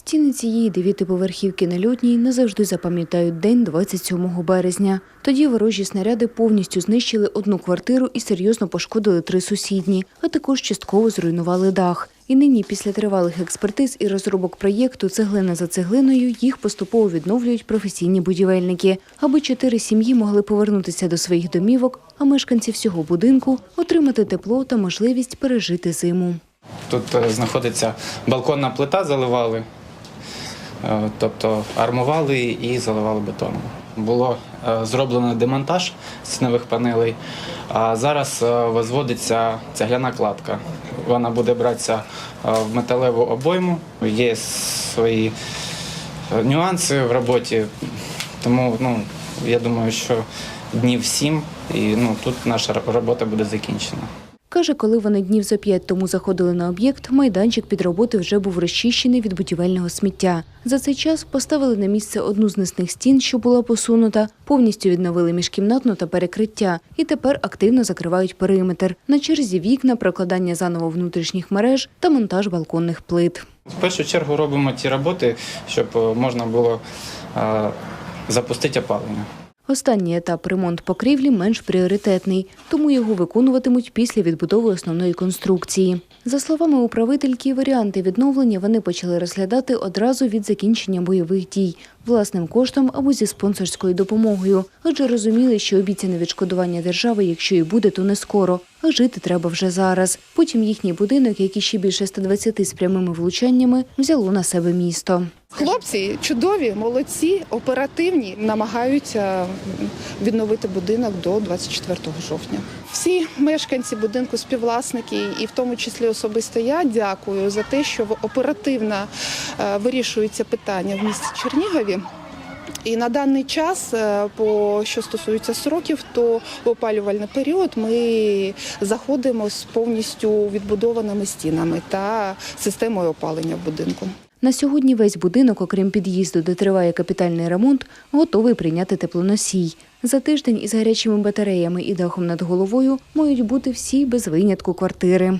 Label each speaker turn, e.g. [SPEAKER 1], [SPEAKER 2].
[SPEAKER 1] Стіни цієї дев'ятиповерхівки на льотній назавжди запам'ятають день 27 березня. Тоді ворожі снаряди повністю знищили одну квартиру і серйозно пошкодили три сусідні, а також частково зруйнували дах. І нині, після тривалих експертиз і розробок проєкту цеглина за цеглиною, їх поступово відновлюють професійні будівельники, аби чотири сім'ї могли повернутися до своїх домівок, а мешканці всього будинку отримати тепло та можливість пережити зиму.
[SPEAKER 2] Тут е, знаходиться балконна плита, заливали, тобто армували і заливали бетоном. Було е, зроблено демонтаж стінових панелей, а зараз е, возводиться цегляна кладка. Вона буде братися е, в металеву обойму. Є свої е, нюанси в роботі, тому ну, я думаю, що днів сім і ну, тут наша робота буде закінчена.
[SPEAKER 1] Каже, коли вони днів за п'ять тому заходили на об'єкт, майданчик під роботи вже був розчищений від будівельного сміття. За цей час поставили на місце одну з несних стін, що була посунута, повністю відновили міжкімнатну та перекриття, і тепер активно закривають периметр. На черзі вікна, прокладання заново внутрішніх мереж та монтаж балконних плит.
[SPEAKER 2] В першу чергу робимо ті роботи, щоб е, можна було е, запустити опалення.
[SPEAKER 1] Останній етап ремонт покрівлі менш пріоритетний, тому його виконуватимуть після відбудови основної конструкції. За словами управительки, варіанти відновлення вони почали розглядати одразу від закінчення бойових дій власним коштом або зі спонсорською допомогою, адже розуміли, що обіцяне відшкодування держави, якщо і буде, то не скоро, а жити треба вже зараз. Потім їхній будинок, який ще більше 120 з прямими влучаннями, взяло на себе місто.
[SPEAKER 3] Хлопці чудові, молодці, оперативні, намагаються відновити будинок до 24 жовтня. Всі мешканці будинку, співвласники, і в тому числі особисто я дякую за те, що оперативно е, вирішуються питання в місті Чернігові. І на даний час, е, по що стосується сроків, то в опалювальний період ми заходимо з повністю відбудованими стінами та системою опалення будинку.
[SPEAKER 1] На сьогодні весь будинок, окрім під'їзду, де триває капітальний ремонт, готовий прийняти теплоносій. За тиждень із гарячими батареями і дахом над головою мають бути всі без винятку квартири.